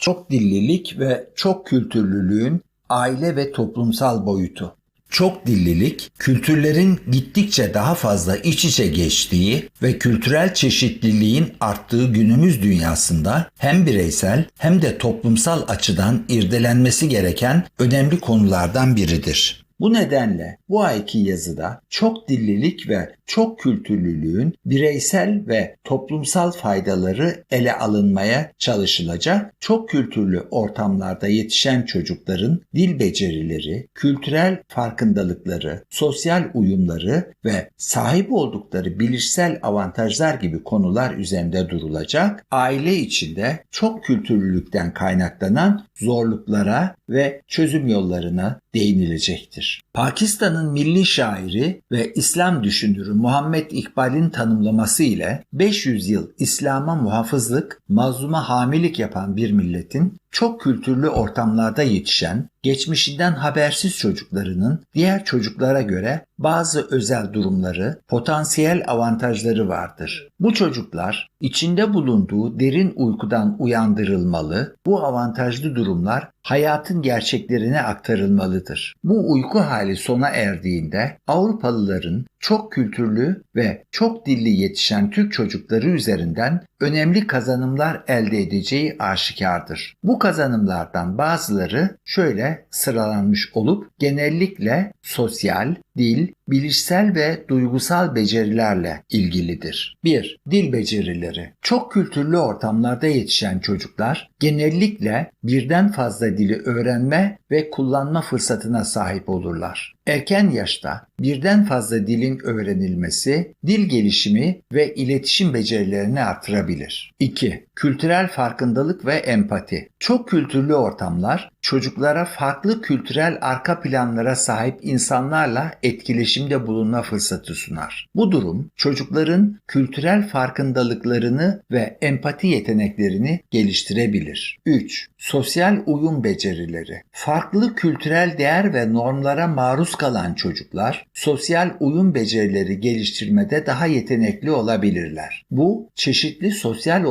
Çok dillilik ve çok kültürlülüğün aile ve toplumsal boyutu. Çok dillilik, kültürlerin gittikçe daha fazla iç içe geçtiği ve kültürel çeşitliliğin arttığı günümüz dünyasında hem bireysel hem de toplumsal açıdan irdelenmesi gereken önemli konulardan biridir. Bu nedenle bu ayki yazıda çok dillilik ve çok kültürlülüğün bireysel ve toplumsal faydaları ele alınmaya çalışılacak. Çok kültürlü ortamlarda yetişen çocukların dil becerileri, kültürel farkındalıkları, sosyal uyumları ve sahip oldukları bilişsel avantajlar gibi konular üzerinde durulacak. Aile içinde çok kültürlülükten kaynaklanan zorluklara ve çözüm yollarına değinilecektir. Pakistan'ın milli şairi ve İslam düşünürü Muhammed İkbal'in tanımlaması ile 500 yıl İslam'a muhafızlık, mazluma hamilik yapan bir milletin çok kültürlü ortamlarda yetişen, geçmişinden habersiz çocuklarının diğer çocuklara göre bazı özel durumları, potansiyel avantajları vardır. Bu çocuklar içinde bulunduğu derin uykudan uyandırılmalı, bu avantajlı durumlar hayatın gerçeklerine aktarılmalıdır. Bu uyku hali sona erdiğinde Avrupalıların çok kültürlü ve çok dilli yetişen Türk çocukları üzerinden önemli kazanımlar elde edeceği aşikardır. Bu kazanımlardan bazıları şöyle sıralanmış olup genellikle sosyal, dil, bilişsel ve duygusal becerilerle ilgilidir. 1. Dil becerileri. Çok kültürlü ortamlarda yetişen çocuklar genellikle birden fazla dili öğrenme ve kullanma fırsatına sahip olurlar. Erken yaşta birden fazla dilin öğrenilmesi dil gelişimi ve iletişim becerilerini artırabilir. 2. Kültürel farkındalık ve empati. Çok kültürlü ortamlar çocuklara farklı kültürel arka planlara sahip insanlarla etkileşimde bulunma fırsatı sunar. Bu durum çocukların kültürel farkındalıklarını ve empati yeteneklerini geliştirebilir. 3. Sosyal uyum becerileri. Farklı kültürel değer ve normlara maruz kalan çocuklar sosyal uyum becerileri geliştirmede daha yetenekli olabilirler. Bu çeşitli sosyal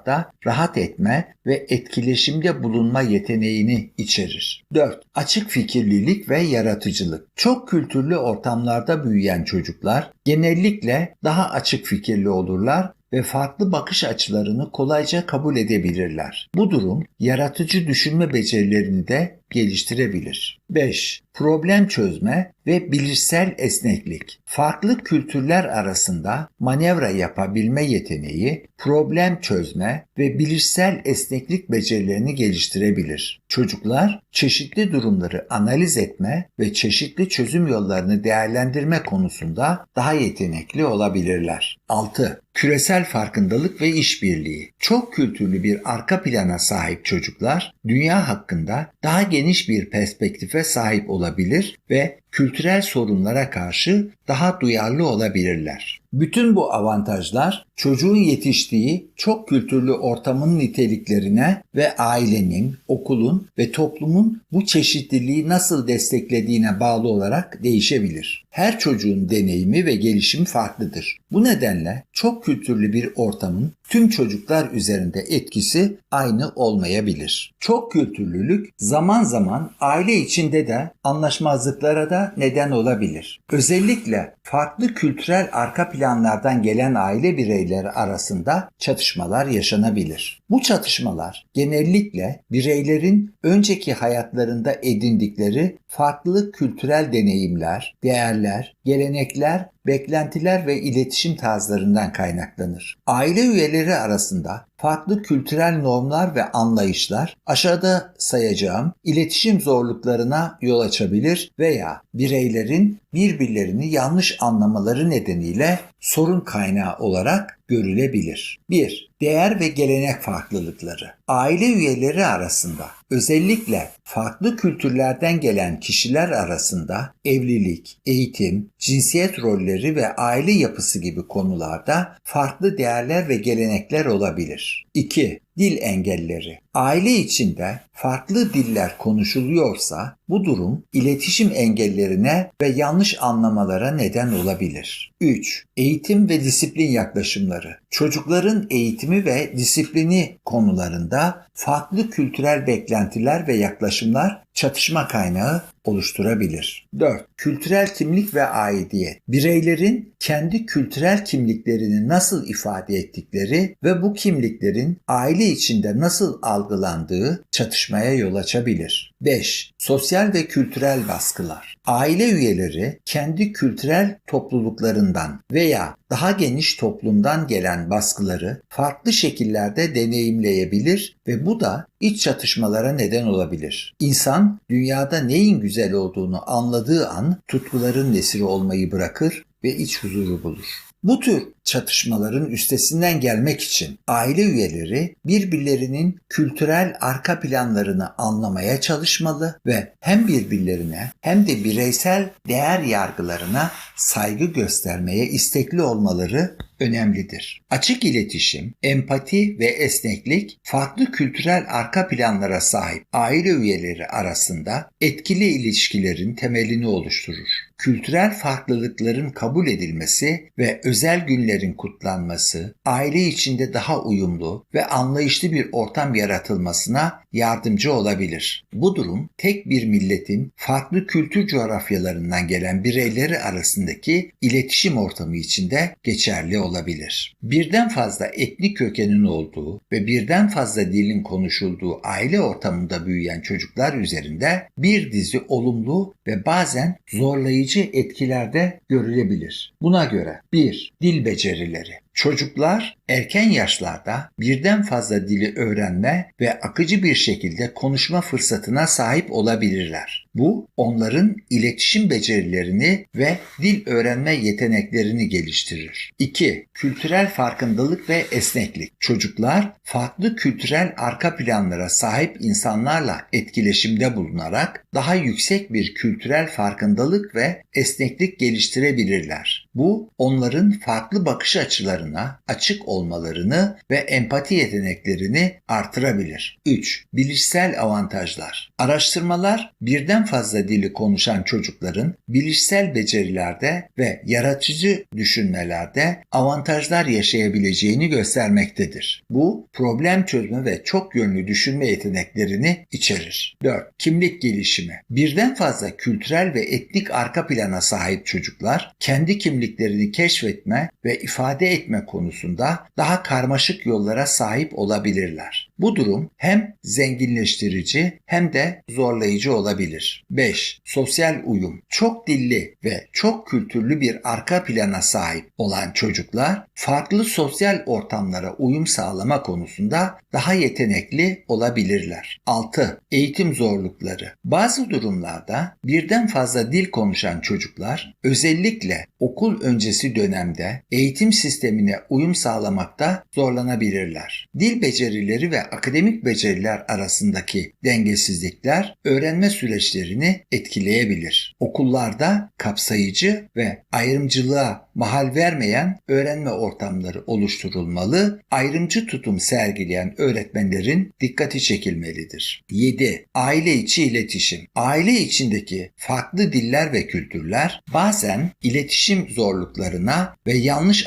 ortamlarda rahat etme ve etkileşimde bulunma yeteneğini içerir. 4. Açık fikirlilik ve yaratıcılık. Çok kültürlü ortamlarda büyüyen çocuklar genellikle daha açık fikirli olurlar ve farklı bakış açılarını kolayca kabul edebilirler. Bu durum yaratıcı düşünme becerilerini de geliştirebilir. 5. Problem çözme ve bilişsel esneklik. Farklı kültürler arasında manevra yapabilme yeteneği, problem çözme ve bilişsel esneklik becerilerini geliştirebilir. Çocuklar çeşitli durumları analiz etme ve çeşitli çözüm yollarını değerlendirme konusunda daha yetenekli olabilirler. 6. Küresel farkındalık ve işbirliği. Çok kültürlü bir arka plana sahip çocuklar dünya hakkında daha geniş bir perspektife sahip olabilir ve kültürel sorunlara karşı daha duyarlı olabilirler. Bütün bu avantajlar çocuğun yetiştiği çok kültürlü ortamın niteliklerine ve ailenin, okulun ve toplumun bu çeşitliliği nasıl desteklediğine bağlı olarak değişebilir. Her çocuğun deneyimi ve gelişimi farklıdır. Bu nedenle çok kültürlü bir ortamın tüm çocuklar üzerinde etkisi aynı olmayabilir. Çok kültürlülük zaman zaman aile içinde de anlaşmazlıklara da neden olabilir. Özellikle farklı kültürel arka planlardan gelen aile bireyleri arasında çatışmalar yaşanabilir. Bu çatışmalar genellikle bireylerin önceki hayatlarında edindikleri farklı kültürel deneyimler, değerler, gelenekler beklentiler ve iletişim tarzlarından kaynaklanır. Aile üyeleri arasında farklı kültürel normlar ve anlayışlar aşağıda sayacağım iletişim zorluklarına yol açabilir veya bireylerin birbirlerini yanlış anlamaları nedeniyle sorun kaynağı olarak görülebilir. 1. Değer ve gelenek farklılıkları. Aile üyeleri arasında özellikle farklı kültürlerden gelen kişiler arasında evlilik, eğitim, cinsiyet rolleri ve aile yapısı gibi konularda farklı değerler ve gelenekler olabilir. 2. Dil engelleri. Aile içinde farklı diller konuşuluyorsa bu durum iletişim engellerine ve yanlış anlamalara neden olabilir. 3. Eğitim ve disiplin yaklaşımları. Çocukların eğitimi ve disiplini konularında farklı kültürel beklentiler ve yaklaşımlar çatışma kaynağı oluşturabilir. 4. Kültürel kimlik ve aidiyet. Bireylerin kendi kültürel kimliklerini nasıl ifade ettikleri ve bu kimliklerin aile içinde nasıl algılandığı çatışmaya yol açabilir. 5. Sosyal ve kültürel baskılar. Aile üyeleri kendi kültürel topluluklarından veya daha geniş toplumdan gelen baskıları farklı şekillerde deneyimleyebilir ve bu da iç çatışmalara neden olabilir. İnsan dünyada neyin güzel olduğunu anladığı an tutkuların nesiri olmayı bırakır ve iç huzuru bulur. Bu tür çatışmaların üstesinden gelmek için aile üyeleri birbirlerinin kültürel arka planlarını anlamaya çalışmalı ve hem birbirlerine hem de bireysel değer yargılarına saygı göstermeye istekli olmaları önemlidir. Açık iletişim, empati ve esneklik farklı kültürel arka planlara sahip aile üyeleri arasında etkili ilişkilerin temelini oluşturur. Kültürel farklılıkların kabul edilmesi ve özel günlerin kutlanması, aile içinde daha uyumlu ve anlayışlı bir ortam yaratılmasına yardımcı olabilir. Bu durum tek bir milletin farklı kültür coğrafyalarından gelen bireyleri arasındaki iletişim ortamı içinde geçerli olabilir. Birden fazla etnik kökenin olduğu ve birden fazla dilin konuşulduğu aile ortamında büyüyen çocuklar üzerinde bir dizi olumlu ve bazen zorlayıcı etkilerde görülebilir. Buna göre 1. Dil becerileri. Çocuklar erken yaşlarda birden fazla dili öğrenme ve akıcı bir şekilde konuşma fırsatına sahip olabilirler. Bu onların iletişim becerilerini ve dil öğrenme yeteneklerini geliştirir. 2. Kültürel farkındalık ve esneklik. Çocuklar farklı kültürel arka planlara sahip insanlarla etkileşimde bulunarak daha yüksek bir kültürel farkındalık ve esneklik geliştirebilirler. Bu onların farklı bakış açılarına açık olmalarını ve empati yeteneklerini artırabilir. 3. Bilişsel avantajlar. Araştırmalar birden fazla dili konuşan çocukların bilişsel becerilerde ve yaratıcı düşünmelerde avantajlar yaşayabileceğini göstermektedir. Bu problem çözme ve çok yönlü düşünme yeteneklerini içerir. 4. Kimlik gelişimi. Birden fazla kültürel ve etnik arka plana sahip çocuklar kendi kimliklerini keşfetme ve ifade etme konusunda daha karmaşık yollara sahip olabilirler. Bu durum hem zenginleştirici hem de zorlayıcı olabilir. 5. Sosyal uyum. Çok dilli ve çok kültürlü bir arka plana sahip olan çocuklar farklı sosyal ortamlara uyum sağlama konusunda daha yetenekli olabilirler. 6. Eğitim zorlukları. Bazı durumlarda birden fazla dil konuşan çocuklar özellikle okul öncesi dönemde eğitim sistemine uyum sağlamakta zorlanabilirler. Dil becerileri ve akademik beceriler arasındaki dengesizlikler öğrenme süreçlerini etkileyebilir. Okullarda kapsayıcı ve ayrımcılığa mahal vermeyen öğrenme ortamları oluşturulmalı, ayrımcı tutum sergileyen öğretmenlerin dikkati çekilmelidir. 7. Aile içi iletişim. Aile içindeki farklı diller ve kültürler bazen iletişim zorluklarına ve yanlış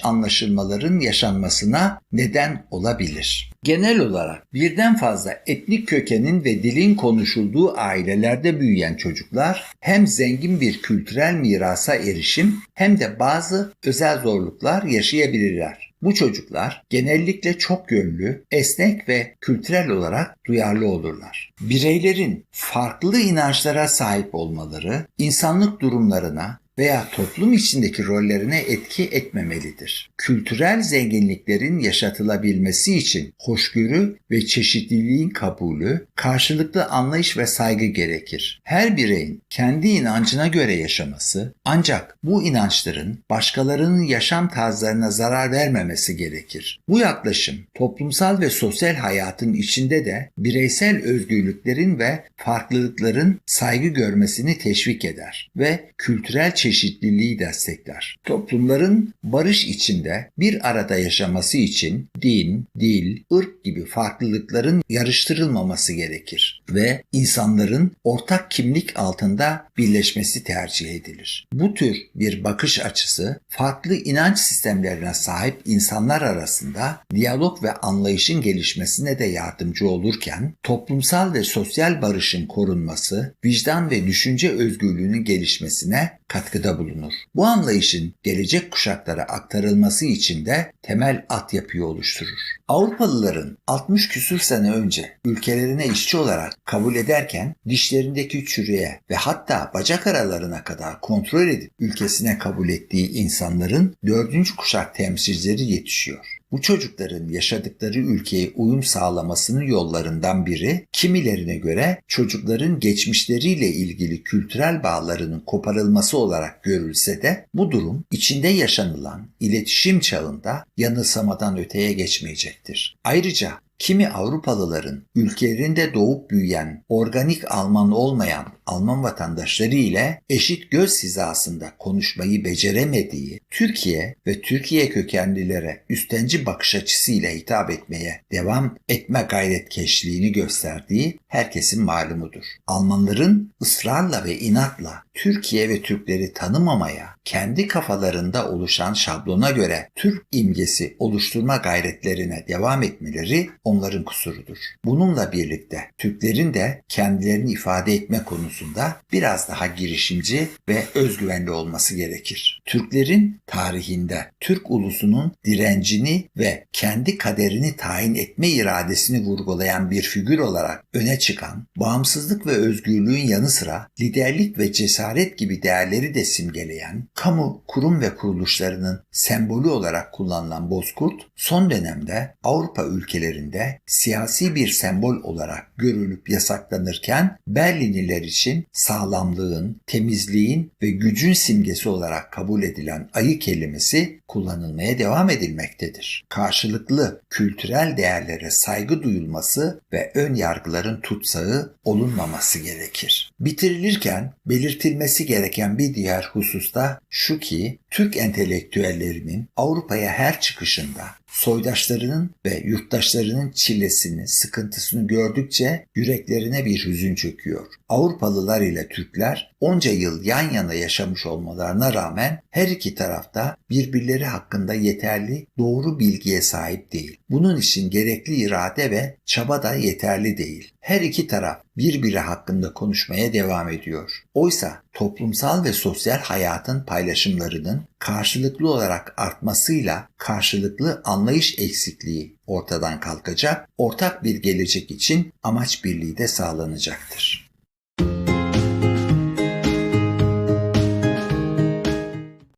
anlaşılmaların yaşanmasına neden olabilir. Genel olarak birden fazla etnik kökenin ve dilin konuşulduğu ailelerde büyüyen çocuklar hem zengin bir kültürel mirasa erişim hem de bazı özel zorluklar yaşayabilirler. Bu çocuklar genellikle çok yönlü, esnek ve kültürel olarak duyarlı olurlar. Bireylerin farklı inançlara sahip olmaları, insanlık durumlarına veya toplum içindeki rollerine etki etmemelidir. Kültürel zenginliklerin yaşatılabilmesi için hoşgörü ve çeşitliliğin kabulü, karşılıklı anlayış ve saygı gerekir. Her bireyin kendi inancına göre yaşaması ancak bu inançların başkalarının yaşam tarzlarına zarar vermemesi gerekir. Bu yaklaşım toplumsal ve sosyal hayatın içinde de bireysel özgürlüklerin ve farklılıkların saygı görmesini teşvik eder ve kültürel çeşitliliği destekler. Toplumların barış içinde bir arada yaşaması için din, dil, ırk gibi farklılıkların yarıştırılmaması gerekir ve insanların ortak kimlik altında birleşmesi tercih edilir. Bu tür bir bakış açısı farklı inanç sistemlerine sahip insanlar arasında diyalog ve anlayışın gelişmesine de yardımcı olurken toplumsal ve sosyal barışın korunması, vicdan ve düşünce özgürlüğünün gelişmesine katkıda bulunur. Bu anlayışın gelecek kuşaklara aktarılması için de temel altyapıyı oluşturur. Avrupalıların 60 küsür sene önce ülkelerine işçi olarak kabul ederken dişlerindeki çürüye ve hatta bacak aralarına kadar kontrol edip ülkesine kabul ettiği insanların dördüncü kuşak temsilcileri yetişiyor. Bu çocukların yaşadıkları ülkeye uyum sağlamasının yollarından biri kimilerine göre çocukların geçmişleriyle ilgili kültürel bağlarının koparılması olarak görülse de bu durum içinde yaşanılan iletişim çağında yanılsamadan öteye geçmeyecektir. Ayrıca kimi Avrupalıların ülkelerinde doğup büyüyen organik Alman olmayan Alman vatandaşları ile eşit göz hizasında konuşmayı beceremediği Türkiye ve Türkiye kökenlilere üstenci bakış açısıyla hitap etmeye devam etme gayretkeşliğini gösterdiği herkesin malumudur. Almanların ısrarla ve inatla Türkiye ve Türkleri tanımamaya, kendi kafalarında oluşan şablona göre Türk imgesi oluşturma gayretlerine devam etmeleri onların kusurudur. Bununla birlikte Türklerin de kendilerini ifade etme konusunda biraz daha girişimci ve özgüvenli olması gerekir. Türklerin tarihinde Türk ulusunun direncini ve kendi kaderini tayin etme iradesini vurgulayan bir figür olarak öne çıkan, bağımsızlık ve özgürlüğün yanı sıra liderlik ve cesaret gibi değerleri de simgeleyen, kamu kurum ve kuruluşlarının sembolü olarak kullanılan Bozkurt, son dönemde Avrupa ülkelerinde siyasi bir sembol olarak görülüp yasaklanırken Berlinliler için sağlamlığın, temizliğin ve gücün simgesi olarak kabul edilen ayı kelimesi kullanılmaya devam edilmektedir. Karşılıklı kültürel değerlere saygı duyulması ve ön yargıların tutsağı olunmaması gerekir. Bitirilirken belirtilmesi gereken bir diğer hususta şu ki Türk entelektüellerinin Avrupa'ya her çıkışında soydaşlarının ve yurttaşlarının çilesini, sıkıntısını gördükçe yüreklerine bir hüzün çöküyor. Avrupalılar ile Türkler onca yıl yan yana yaşamış olmalarına rağmen her iki tarafta birbirleri hakkında yeterli doğru bilgiye sahip değil. Bunun için gerekli irade ve çaba da yeterli değil. Her iki taraf birbiri hakkında konuşmaya devam ediyor. Oysa toplumsal ve sosyal hayatın paylaşımlarının karşılıklı olarak artmasıyla karşılıklı anlayış eksikliği ortadan kalkacak, ortak bir gelecek için amaç birliği de sağlanacaktır.